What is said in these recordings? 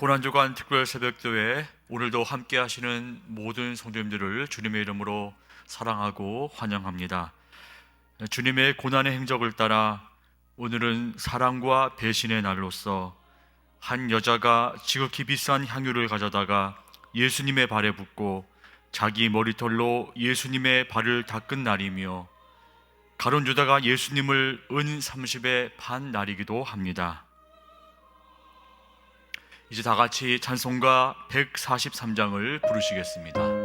고난주간 특별 새벽교회 오늘도 함께 하시는 모든 성도님들을 주님의 이름으로 사랑하고 환영합니다. 주님의 고난의 행적을 따라 오늘은 사랑과 배신의 날로서 한 여자가 지극히 비싼 향유를 가져다가 예수님의 발에 붓고 자기 머리털로 예수님의 발을 닦은 날이며 가론 주다가 예수님을 은 30에 판 날이기도 합니다. 이제 다 같이 찬송가 143장을 부르시겠습니다.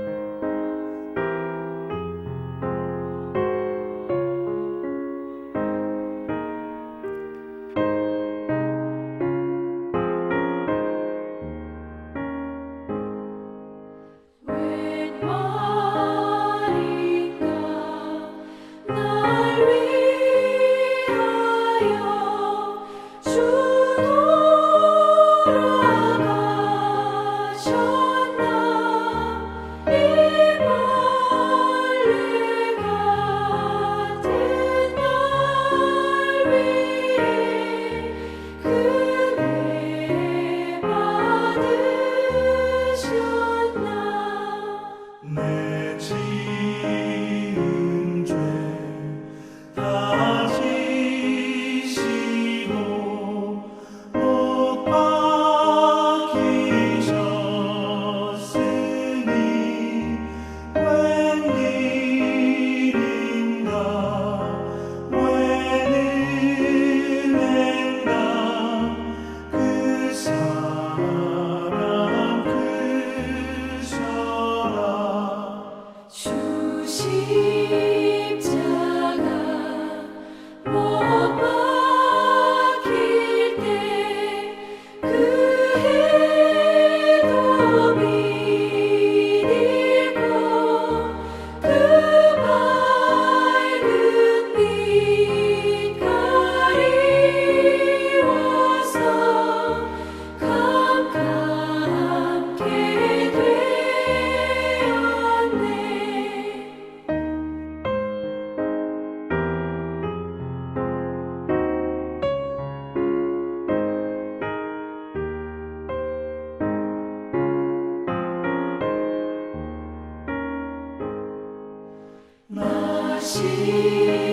나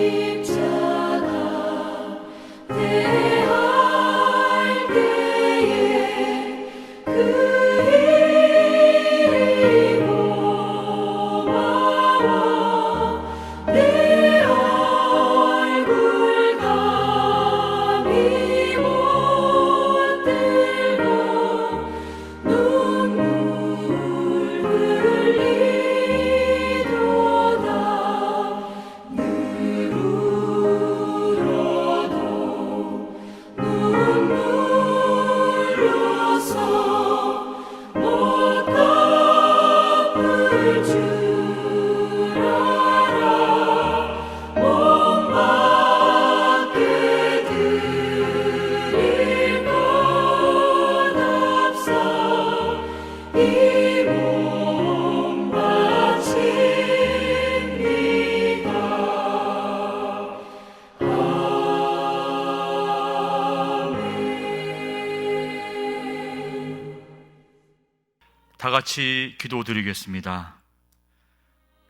같이 기도드리겠습니다.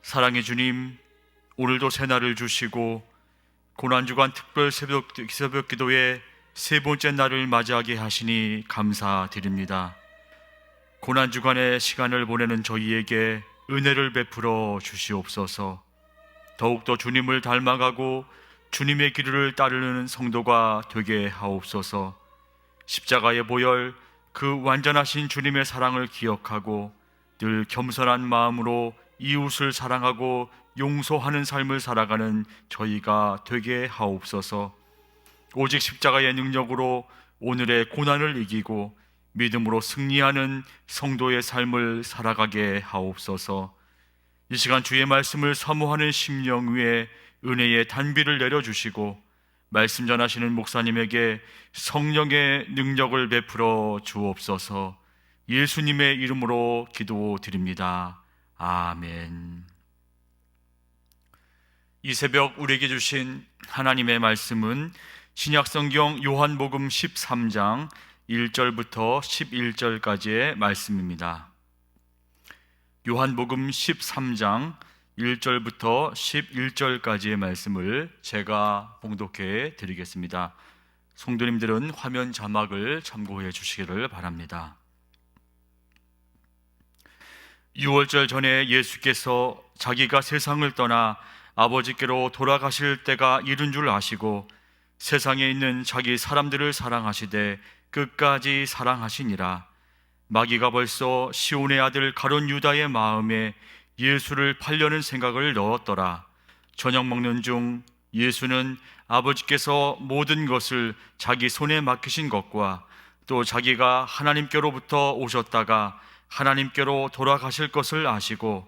사랑의 주님, 오늘도 새날을 주시고 고난주간 특별 새벽, 새벽 기도의 세 번째 날을 맞이하게 하시니 감사드립니다. 고난주간의 시간을 보내는 저희에게 은혜를 베풀어 주시옵소서. 더욱더 주님을 닮아가고 주님의 길을 따르는 성도가 되게 하옵소서. 십자가의 보혈 그 완전하신 주님의 사랑을 기억하고 늘 겸손한 마음으로 이웃을 사랑하고 용서하는 삶을 살아가는 저희가 되게 하옵소서. 오직 십자가의 능력으로 오늘의 고난을 이기고 믿음으로 승리하는 성도의 삶을 살아가게 하옵소서. 이 시간 주의 말씀을 사모하는 심령 위에 은혜의 단비를 내려 주시고 말씀 전하시는 목사님에게 성령의 능력을 베풀어 주옵소서 예수님의 이름으로 기도드립니다. 아멘. 이 새벽 우리에게 주신 하나님의 말씀은 신약성경 요한복음 13장 1절부터 11절까지의 말씀입니다. 요한복음 13장 1절부터 11절까지의 말씀을 제가 봉독해 드리겠습니다. 성도님들은 화면 자막을 참고해 주시기를 바랍니다. 6월절 전에 예수께서 자기가 세상을 떠나 아버지께로 돌아가실 때가 이른 줄 아시고 세상에 있는 자기 사람들을 사랑하시되 끝까지 사랑하시니라. 마귀가 벌써 시온의 아들 가론 유다의 마음에 예수를 팔려는 생각을 넣었더라. 저녁 먹는 중 예수는 아버지께서 모든 것을 자기 손에 맡기신 것과 또 자기가 하나님께로부터 오셨다가 하나님께로 돌아가실 것을 아시고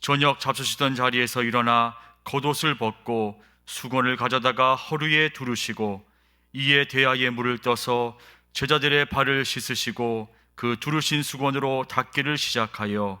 저녁 잡수시던 자리에서 일어나 겉옷을 벗고 수건을 가져다가 허리에 두르시고 이에 대야에 물을 떠서 제자들의 발을 씻으시고 그 두르신 수건으로 닦기를 시작하여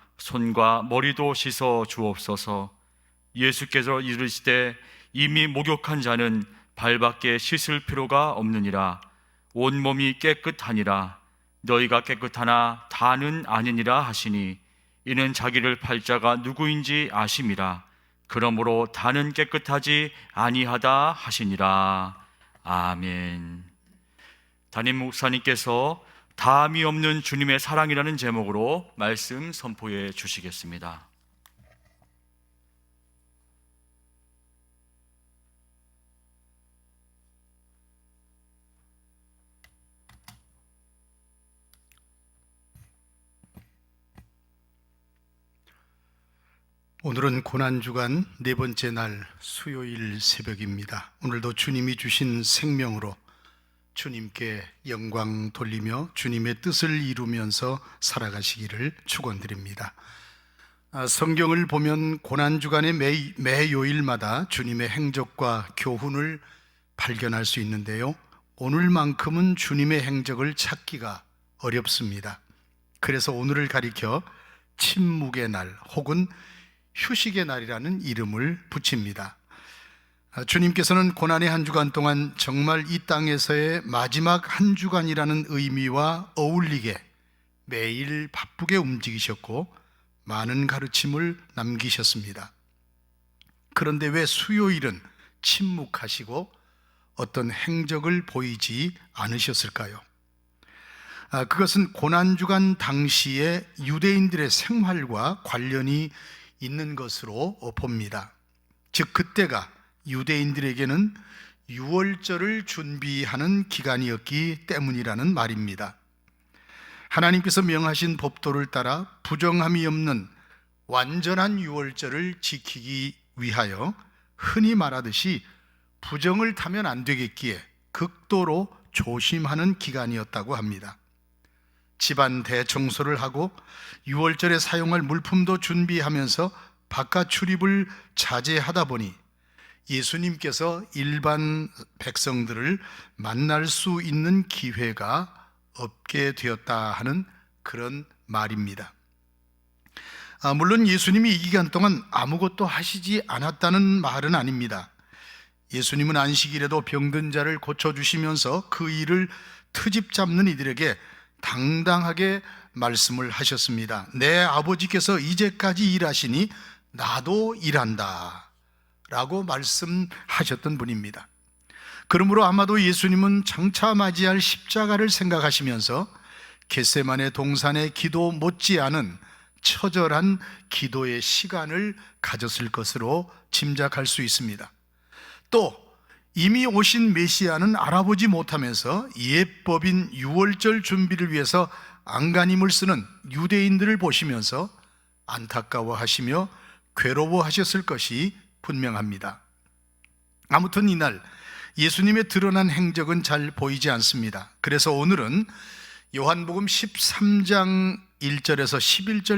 손과 머리도 씻어 주옵소서. 예수께서 이르시되 이미 목욕한 자는 발밖에 씻을 필요가 없느니라. 온 몸이 깨끗하니라. 너희가 깨끗하나 다는 아니니라 하시니 이는 자기를 팔자가 누구인지 아심이라. 그러므로 다는 깨끗하지 아니하다 하시니라. 아멘. 담임 목사님께서 다함이 없는 주님의 사랑이라는 제목으로 말씀 선포해 주시겠습니다. 오늘은 고난주간 네 번째 날 수요일 새벽입니다. 오늘도 주님이 주신 생명으로 주님께 영광 돌리며 주님의 뜻을 이루면서 살아가시기를 축원드립니다. 아, 성경을 보면 고난 주간의 매, 매 요일마다 주님의 행적과 교훈을 발견할 수 있는데요. 오늘만큼은 주님의 행적을 찾기가 어렵습니다. 그래서 오늘을 가리켜 침묵의 날 혹은 휴식의 날이라는 이름을 붙입니다. 아, 주님께서는 고난의 한 주간 동안 정말 이 땅에서의 마지막 한 주간이라는 의미와 어울리게 매일 바쁘게 움직이셨고 많은 가르침을 남기셨습니다. 그런데 왜 수요일은 침묵하시고 어떤 행적을 보이지 않으셨을까요? 아, 그것은 고난주간 당시의 유대인들의 생활과 관련이 있는 것으로 봅니다. 즉, 그때가 유대인들에게는 유월절을 준비하는 기간이었기 때문이라는 말입니다. 하나님께서 명하신 법도를 따라 부정함이 없는 완전한 유월절을 지키기 위하여 흔히 말하듯이 부정을 타면 안 되겠기에 극도로 조심하는 기간이었다고 합니다. 집안 대청소를 하고 6월절에 사용할 물품도 준비하면서 바깥 출입을 자제하다 보니 예수님께서 일반 백성들을 만날 수 있는 기회가 없게 되었다 하는 그런 말입니다. 아, 물론 예수님이 이 기간 동안 아무것도 하시지 않았다는 말은 아닙니다. 예수님은 안식일에도 병든 자를 고쳐주시면서 그 일을 트집 잡는 이들에게 당당하게 말씀을 하셨습니다. 내 아버지께서 이제까지 일하시니 나도 일한다. 라고 말씀하셨던 분입니다. 그러므로 아마도 예수님은 장차 맞이할 십자가를 생각하시면서 겟세만의 동산의 기도 못지않은 처절한 기도의 시간을 가졌을 것으로 짐작할 수 있습니다. 또 이미 오신 메시아는 알아보지 못하면서 예법인 유월절 준비를 위해서 안간힘을 쓰는 유대인들을 보시면서 안타까워하시며 괴로워하셨을 것이 분명합니다. 아무튼 이날 예수님의 드러난 행적은 잘 보이지 않습니다. 그래서 오늘은 요한복음 13장 1절에서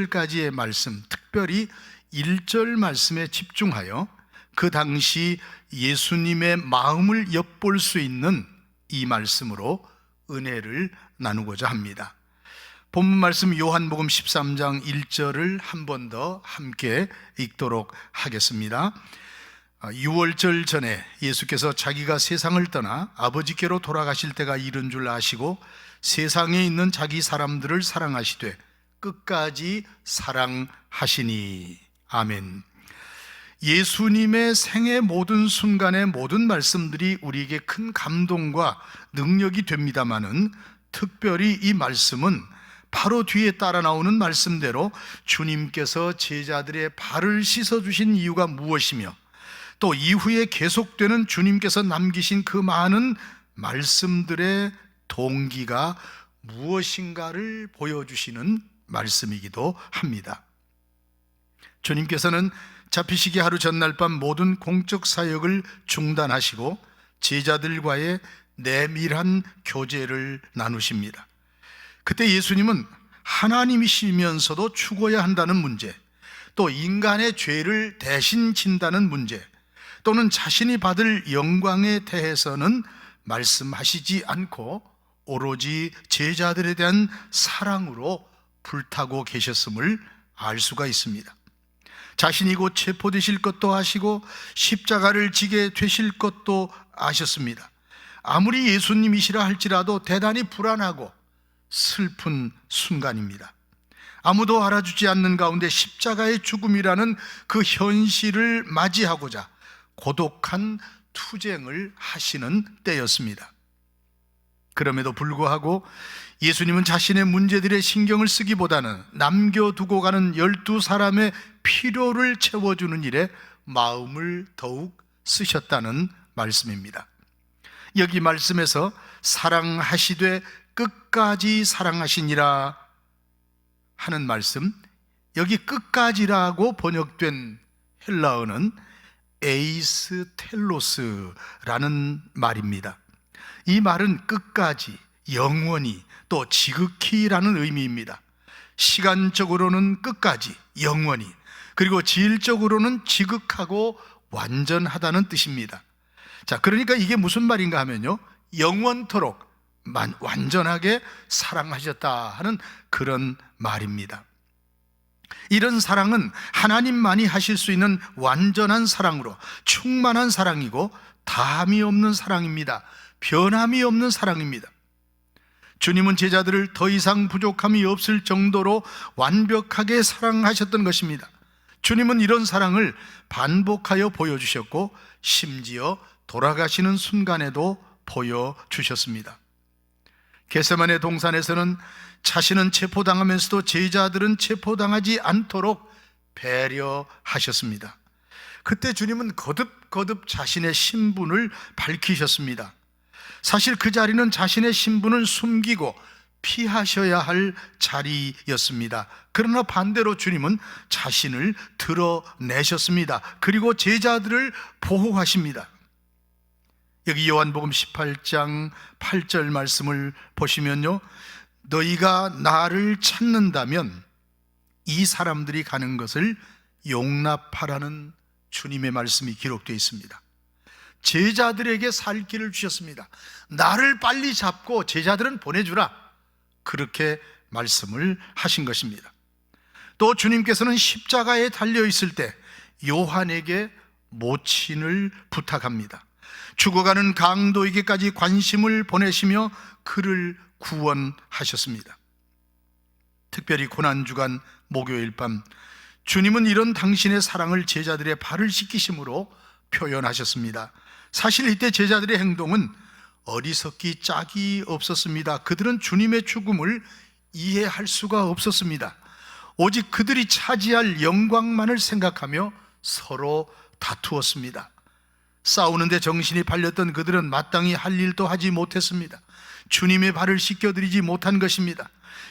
11절까지의 말씀, 특별히 1절 말씀에 집중하여 그 당시 예수님의 마음을 엿볼 수 있는 이 말씀으로 은혜를 나누고자 합니다. 본문 말씀 요한복음 13장 1절을 한 번 더 함께 읽도록 하겠습니다. 6월절 전에 예수께서 자기가 세상을 떠나 아버지께로 돌아가실 때가 이른 줄 아시고 세상에 있는 자기 사람들을 사랑하시되 끝까지 사랑하시니 아멘. 예수님의 생의 모든 순간의 모든 말씀들이 우리에게 큰 감동과 능력이 됩니다마는 특별히 이 말씀은 바로 뒤에 따라 나오는 말씀대로 주님께서 제자들의 발을 씻어 주신 이유가 무엇이며 또 이후에 계속되는 주님께서 남기신 그 많은 말씀들의 동기가 무엇인가를 보여주시는 말씀이기도 합니다. 주님께서는 잡히시기 하루 전날 밤 모든 공적 사역을 중단하시고 제자들과의 내밀한 교제를 나누십니다. 그때 예수님은 하나님이시면서도 죽어야 한다는 문제, 또 인간의 죄를 대신 진다는 문제, 또는 자신이 받을 영광에 대해서는 말씀하시지 않고 오로지 제자들에 대한 사랑으로 불타고 계셨음을 알 수가 있습니다. 자신이 곧 체포되실 것도 아시고 십자가를 지게 되실 것도 아셨습니다. 아무리 예수님이시라 할지라도 대단히 불안하고 슬픈 순간입니다. 아무도 알아주지 않는 가운데 십자가의 죽음이라는 그 현실을 맞이하고자 고독한 투쟁을 하시는 때였습니다. 그럼에도 불구하고 예수님은 자신의 문제들의 신경을 쓰기보다는 남겨두고 가는 열두 사람의 필요를 채워주는 일에 마음을 더욱 쓰셨다는 말씀입니다. 여기 말씀에서 사랑하시되 끝까지 사랑하시니라 하는 말씀, 여기 끝까지라고 번역된 헬라어는 에이스 텔로스라는 말입니다. 이 말은 끝까지, 영원히, 또 지극히라는 의미입니다. 시간적으로는 끝까지, 영원히, 그리고 질적으로는 지극하고 완전하다는 뜻입니다. 자, 그러니까 이게 무슨 말인가 하면요. 영원토록 만- 완전하게 사랑하셨다 하는 그런 말입니다. 이런 사랑은 하나님만이 하실 수 있는 완전한 사랑으로 충만한 사랑이고 다함이 없는 사랑입니다. 변함이 없는 사랑입니다. 주님은 제자들을 더 이상 부족함이 없을 정도로 완벽하게 사랑하셨던 것입니다. 주님은 이런 사랑을 반복하여 보여주셨고 심지어 돌아가시는 순간에도 보여주셨습니다. 게세만의 동산에서는 자신은 체포당하면서도 제자들은 체포당하지 않도록 배려하셨습니다. 그때 주님은 거듭거듭 자신의 신분을 밝히셨습니다. 사실 그 자리는 자신의 신분을 숨기고 피하셔야 할 자리였습니다. 그러나 반대로 주님은 자신을 드러내셨습니다. 그리고 제자들을 보호하십니다. 여기 요한복음 18장 8절 말씀을 보시면요. 너희가 나를 찾는다면 이 사람들이 가는 것을 용납하라는 주님의 말씀이 기록되어 있습니다. 제자들에게 살 길을 주셨습니다. 나를 빨리 잡고 제자들은 보내주라. 그렇게 말씀을 하신 것입니다. 또 주님께서는 십자가에 달려 있을 때 요한에게 모친을 부탁합니다. 죽어가는 강도에게까지 관심을 보내시며 그를 구원하셨습니다. 특별히 고난주간 목요일 밤 주님은 이런 당신의 사랑을 제자들의 발을 씻기심으로 표현하셨습니다. 사실 이때 제자들의 행동은 어리석기 짝이 없었습니다. 그들은 주님의 죽음을 이해할 수가 없었습니다. 오직 그들이 차지할 영광만을 생각하며 서로 다투었습니다. 싸우는데 정신이 팔렸던 그들은 마땅히 할 일도 하지 못했습니다. 주님의 발을 씻겨드리지 못한 것입니다.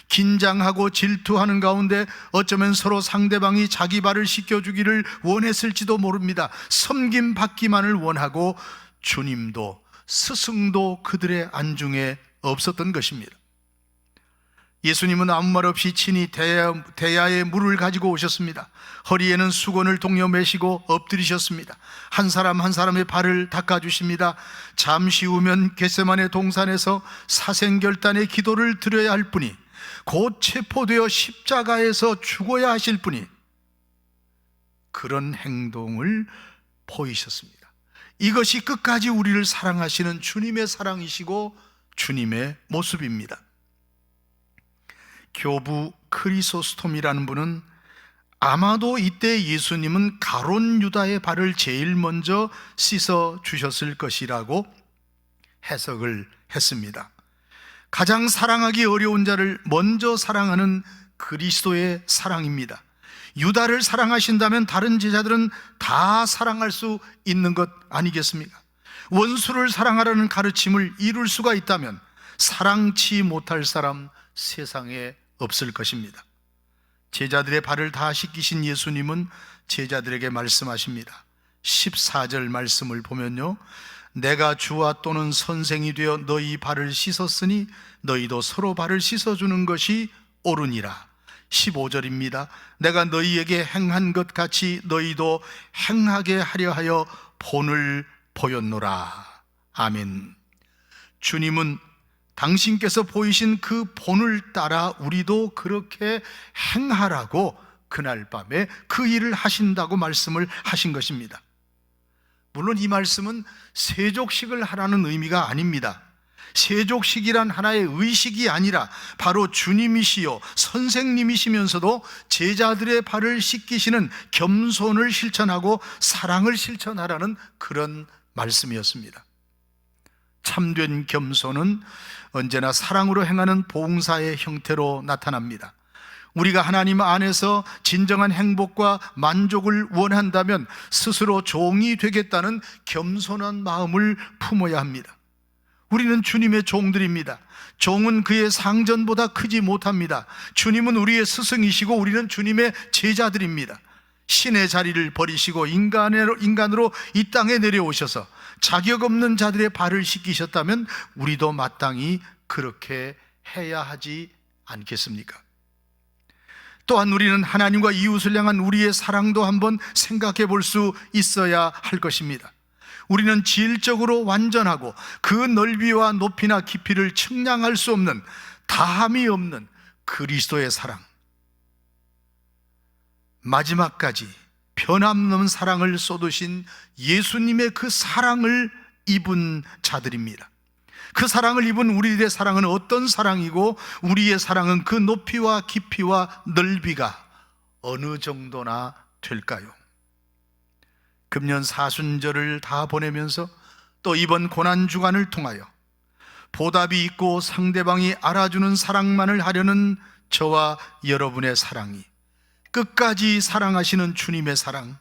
긴장하고 질투하는 가운데 어쩌면 서로 상대방이 자기 발을 씻겨주기를 원했을지도 모릅니다. 섬김 받기만을 원하고 주님도 스승도 그들의 안중에 없었던 것입니다. 예수님은 아무 말 없이 친히 대야, 대야에 물을 가지고 오셨습니다. 허리에는 수건을 동여 매시고 엎드리셨습니다. 한 사람 한 사람의 발을 닦아주십니다. 잠시 후면 겟세만의 동산에서 사생결단의 기도를 드려야 할 분이 곧 체포되어 십자가에서 죽어야 하실 분이 그런 행동을 보이셨습니다. 이것이 끝까지 우리를 사랑하시는 주님의 사랑이시고 주님의 모습입니다. 교부 크리소스톰이라는 분은 아마도 이때 예수님은 가론 유다의 발을 제일 먼저 씻어 주셨을 것이라고 해석을 했습니다. 가장 사랑하기 어려운 자를 먼저 사랑하는 그리스도의 사랑입니다. 유다를 사랑하신다면 다른 제자들은 다 사랑할 수 있는 것 아니겠습니까? 원수를 사랑하라는 가르침을 이룰 수가 있다면 사랑치 못할 사람 세상에 없을 것입니다. 제자들의 발을 다 씻기신 예수님은 제자들에게 말씀하십니다. 14절 말씀을 보면요. 내가 주와 또는 선생이 되어 너희 발을 씻었으니 너희도 서로 발을 씻어주는 것이 옳으니라. 15절입니다. 내가 너희에게 행한 것 같이 너희도 행하게 하려 하여 본을 보였노라. 아멘. 주님은 당신께서 보이신 그 본을 따라 우리도 그렇게 행하라고 그날 밤에 그 일을 하신다고 말씀을 하신 것입니다. 물론 이 말씀은 세족식을 하라는 의미가 아닙니다. 세족식이란 하나의 의식이 아니라 바로 주님이시요 선생님이시면서도 제자들의 발을 씻기시는 겸손을 실천하고 사랑을 실천하라는 그런 말씀이었습니다. 참된 겸손은 언제나 사랑으로 행하는 봉사의 형태로 나타납니다. 우리가 하나님 안에서 진정한 행복과 만족을 원한다면 스스로 종이 되겠다는 겸손한 마음을 품어야 합니다. 우리는 주님의 종들입니다. 종은 그의 상전보다 크지 못합니다. 주님은 우리의 스승이시고 우리는 주님의 제자들입니다. 신의 자리를 버리시고 인간으로, 인간으로 이 땅에 내려오셔서 자격 없는 자들의 발을 씻기셨다면 우리도 마땅히 그렇게 해야 하지 않겠습니까? 또한 우리는 하나님과 이웃을 향한 우리의 사랑도 한번 생각해 볼 수 있어야 할 것입니다. 우리는 질적으로 완전하고 그 넓이와 높이나 깊이를 측량할 수 없는 다함이 없는 그리스도의 사랑. 마지막까지 변함없는 사랑을 쏟으신 예수님의 그 사랑을 입은 자들입니다. 그 사랑을 입은 우리들의 사랑은 어떤 사랑이고 우리의 사랑은 그 높이와 깊이와 넓이가 어느 정도나 될까요? 금년 사순절을 다 보내면서 또 이번 고난 주간을 통하여 보답이 있고 상대방이 알아주는 사랑만을 하려는 저와 여러분의 사랑이 끝까지 사랑하시는 주님의 사랑,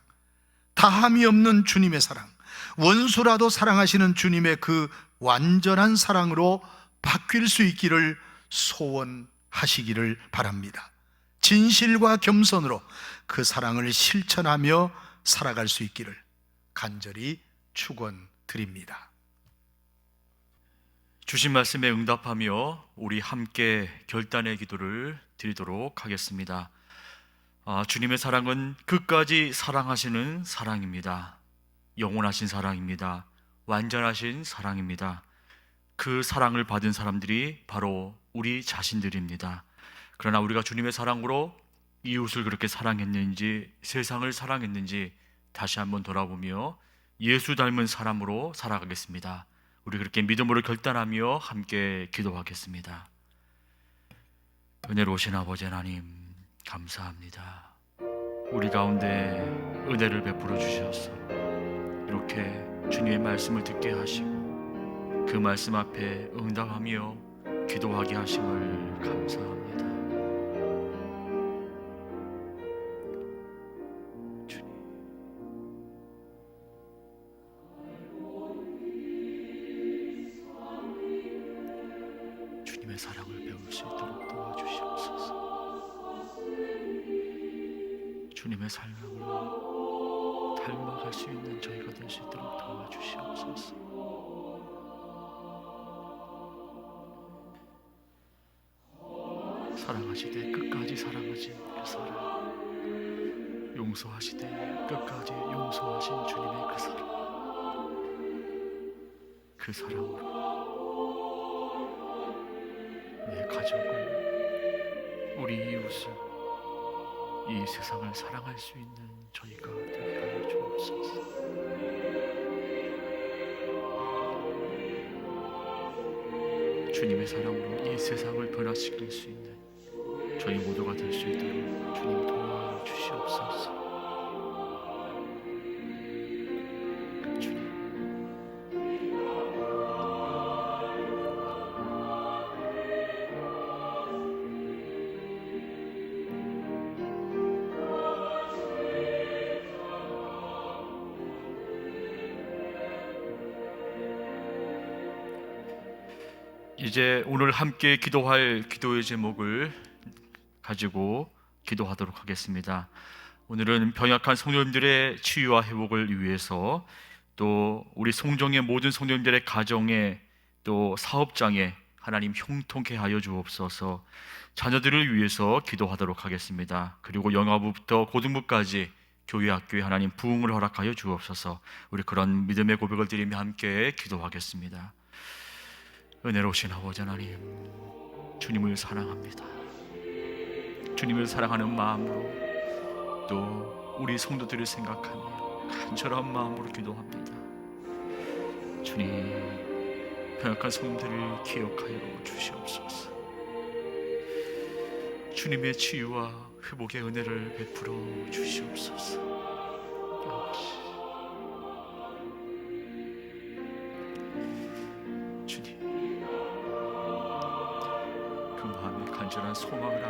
다함이 없는 주님의 사랑, 원수라도 사랑하시는 주님의 그 완전한 사랑으로 바뀔 수 있기를 소원하시기를 바랍니다. 진실과 겸손으로 그 사랑을 실천하며 살아갈 수 있기를 간절히 축원드립니다. 주신 말씀에 응답하며 우리 함께 결단의 기도를 드리도록 하겠습니다. 아, 주님의 사랑은 끝까지 사랑하시는 사랑입니다. 영원하신 사랑입니다. 완전하신 사랑입니다. 그 사랑을 받은 사람들이 바로 우리 자신들입니다. 그러나 우리가 주님의 사랑으로 이웃을 그렇게 사랑했는지 세상을 사랑했는지 다시 한번 돌아보며 예수 닮은 사람으로 살아가겠습니다. 우리 그렇게 믿음으로 결단하며 함께 기도하겠습니다. 은혜로우신 아버지 하나님 감사합니다. 우리 가운데 은혜를 베풀어 주셔서 이렇게 주님의 말씀을 듣게 하시고 그 말씀 앞에 응답하며 기도하게 하심을 감사합니다. 닮아갈 수 있는 저희가 될 수 있도록 도와주시옵소서. 사랑하시되 끝까지 사랑하신 그 사랑 용서하시되 끝까지 용서하신 주님의 그 사랑 그 사랑으로 내 가족을 우리 이웃을 이 세상을 사랑할 수 있는 주님의 사랑으로 이 세상을 변화시킬 수 있는 저희 모두가 될 수 있도록 주님 도와 주시옵소서. 이제 오늘 함께 기도할 기도의 제목을 가지고 기도하도록 하겠습니다. 오늘은 병약한 성도님들의 치유와 회복을 위해서 또 우리 송정의 모든 성도님들의 가정에 또 사업장에 하나님 형통케 하여 주옵소서. 자녀들을 위해서 기도하도록 하겠습니다. 그리고 영화부부터 고등부까지 교회 학교에 하나님 부흥을 허락하여 주옵소서. 우리 그런 믿음의 고백을 드리며 함께 기도하겠습니다. 은혜로우신 아버지 하나님, 주님을 사랑합니다. 주님을 사랑하는 마음으로 또 우리 성도들을 생각하며 간절한 마음으로 기도합니다. 주님, 병약한 성도들을 기억하여 주시옵소서. 주님의 치유와 회복의 은혜를 베풀어 주시옵소서.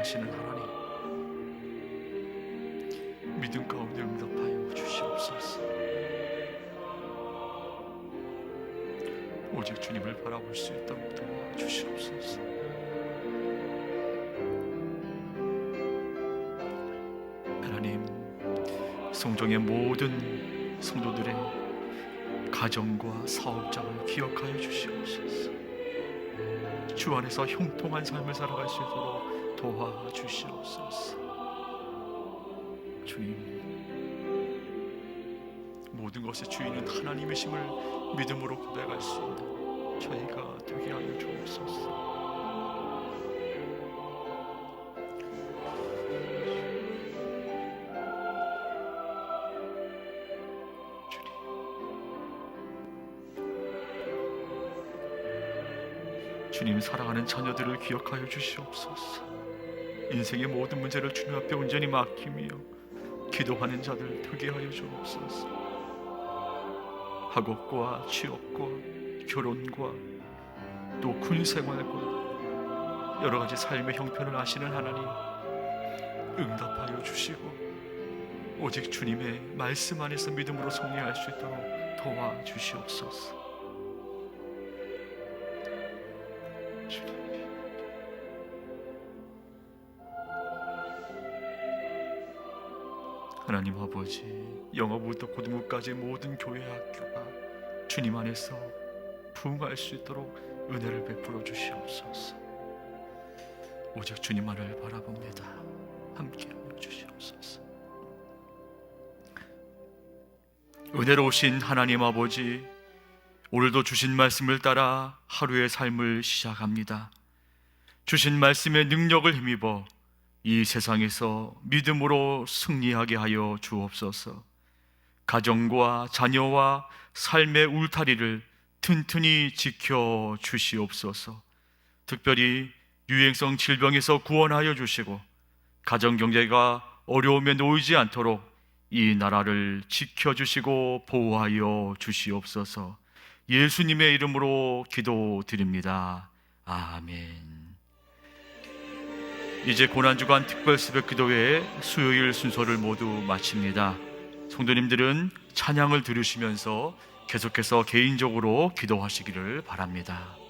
하시는 하나님, 믿음 가운데 응답하여 주시옵소서. 오직 주님을 바라볼 수 있도록 도와주시옵소서. 하나님, 성종의 모든 성도들의 가정과 사업장을 기억하여 주시옵소서. 주 안에서 형통한 삶을 살아갈 수 있도록 도와주시옵소서. 주님, 모든 것의 주인은 하나님이심을 믿음으로 고백할 수 있는 저희가 되게 하여 주옵소서. 주님 사랑하는 자녀들을 기억하여 주시옵소서. 인생의 모든 문제를 주님 앞에 온전히 맡기며 기도하는 자들 되게 하여 주옵소서. 학업과 취업과 결혼과 또 군 생활과 여러 가지 삶의 형편을 아시는 하나님 응답하여 주시고 오직 주님의 말씀 안에서 믿음으로 승리할 수 있도록 도와 주시옵소서. 하나님 아버지 영어부터 고등부까지 모든 교회 학교가 주님 안에서 부흥할 수 있도록 은혜를 베풀어 주시옵소서. 오직 주님만을 바라봅니다. 함께 주시옵소서. 은혜로우신 하나님 아버지 오늘도 주신 말씀을 따라 하루의 삶을 시작합니다. 주신 말씀의 능력을 힘입어 이 세상에서 믿음으로 승리하게 하여 주옵소서. 가정과 자녀와 삶의 울타리를 튼튼히 지켜 주시옵소서. 특별히 유행성 질병에서 구원하여 주시고 가정 경제가 어려움에 놓이지 않도록 이 나라를 지켜 주시고 보호하여 주시옵소서. 예수님의 이름으로 기도드립니다. 아멘. 이제 고난주간 특별 새벽 기도회 수요일 순서를 모두 마칩니다. 성도님들은 찬양을 들으시면서 계속해서 개인적으로 기도하시기를 바랍니다.